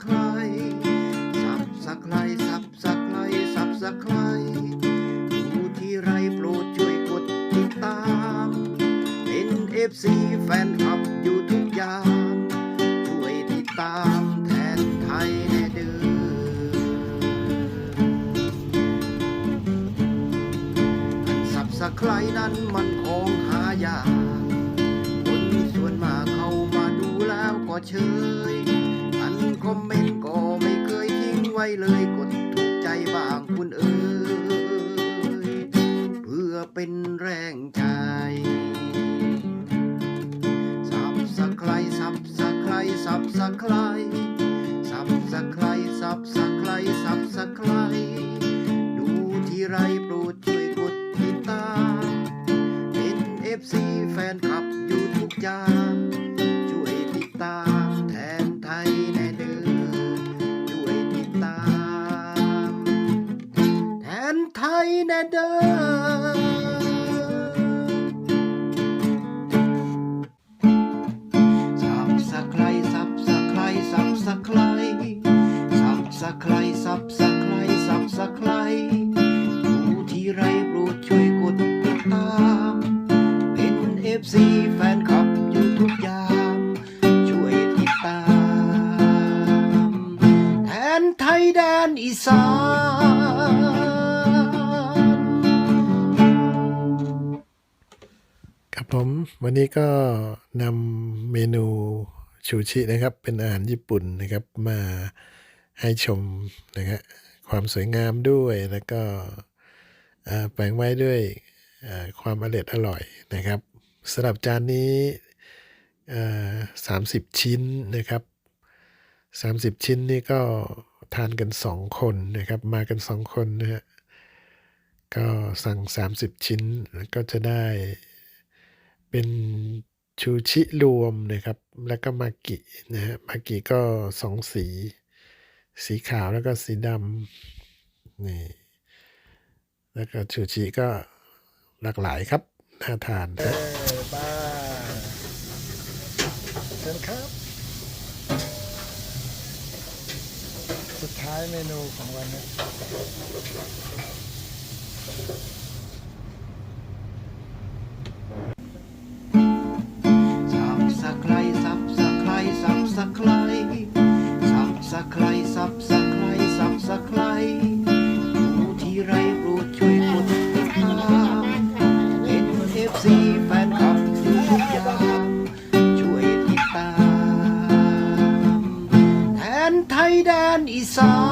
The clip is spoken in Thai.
ไครสับสไครสับสไครสับสไครดูที่ไรโปรดช่วยกดติดตามเป็นเอฟซีแฟนคลับอยู่ทุกอย่างช่วยติดตามแทนไทยแน่เด้ออันสับสไครนั้นมันของหายากคนส่วนมากเข้ามาดูแล้วก็เฉย คอมเมนต์ก็ไม่เคยทิ้งไว้เลยกดถูกใจบ้างคุณเอ๋ยเพื่อเป็นแรงใจสับสไครสับสไครสับสไครสับสไครสับสไครสับสไครดูที่ไรโปรดช่วยกดติดตามเป็นเอฟซีแฟนคลับอยู่ทุกอย่างช่วยติดตาม ด้อสับสะไครสับสะไครสับสะไครสับสะไครสับสะไครสับสะไครดูที่ไรโปรดช่วยกดติดตาม เป็นเอฟซีแฟนคลับอยู่ทุกยางช่วยติดตาม แทนไทยแดนอีสาน ผมวันนี้ก็นำเมนูชูชินะครับ เป็นอาหารญี่ปุ่นนะครับมาให้ชมนะครับความสวยงามด้วยแล้วก็แปลงไว้ด้วยความอร่อยอร่อยนะครับสำหรับจานนี้สามสิบชิ้นนะครับสามสิบชิ้นนี่ก็ทานกันสองคนนะครับ มากันสองคนนะฮะก็สั่งสามสิบชิ้นก็จะได้ เป็นชูชิรวมนะครับ แล้วก็มากินะฮะมากิก็สองสี สีขาวแล้วก็สีดำนี่แล้วก็ชูชิก็หลากหลายครับ น่าทานนะบ้าเชิญครับ สุดท้ายเมนูของวันนี้ สับสักไครสับสักไครดูที่ไรรู้ช่วยกดติดตามเป็นเอฟซีแฟนคลับทุกอย่างช่วยติดตาม แทนไทยแดนอีสาน